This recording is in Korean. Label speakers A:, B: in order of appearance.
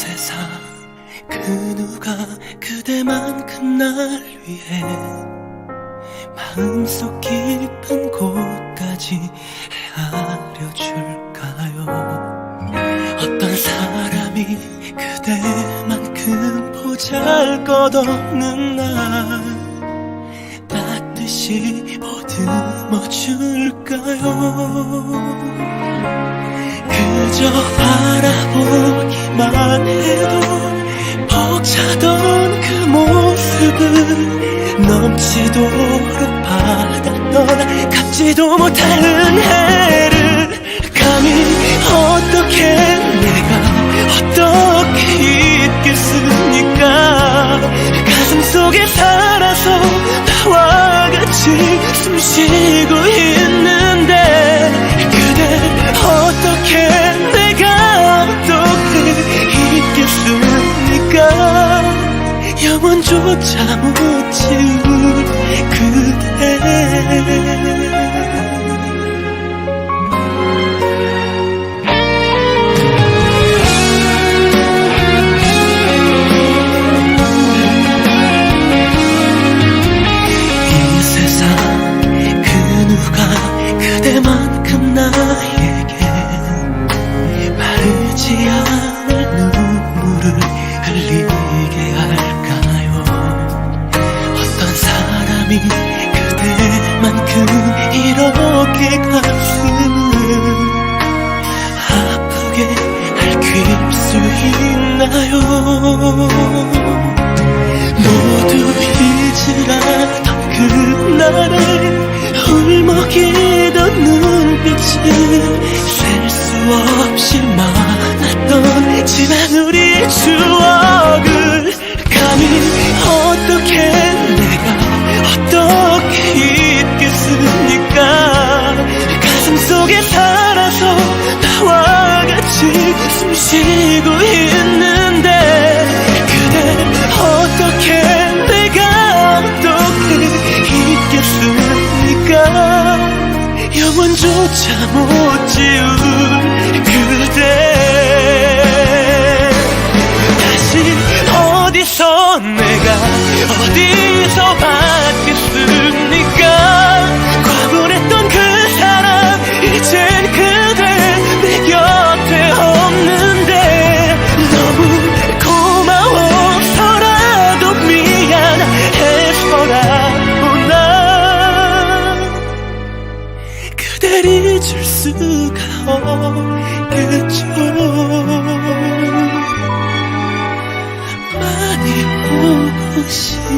A: 세상 그 누가 그대만큼 날 위해 마음속 깊은 곳까지 헤아려 줄까요? 어떤 사람이 그대만큼 보잘 것 없는 날 따뜻이 보듬어 줄까요? 그저 바라보 기만 해도 벅차던 그 모습을 넘치도록 받았던 갚지도 못할 은혜를 감히 어떻게 내가 어떻게 잊겠습니까? 가슴 속에 살아서 나와 같이 숨 쉬고 영원조차 못 지울 그대 그 그대만큼 나에게 마르지 않을 사람이 그대만큼 이렇게 가슴을 아프게 할수 있나요? 모두 잊으라던 그날의 울먹이던 눈빛이 셀수 없이 많았던 지난 우 같이 숨 쉬고 있는데 그대 어떻게 내가 어떻게 잊겠습니까 영원조차 못 지울 그대 다시 어디서 내가 어디서 봐 많이 보고 싶게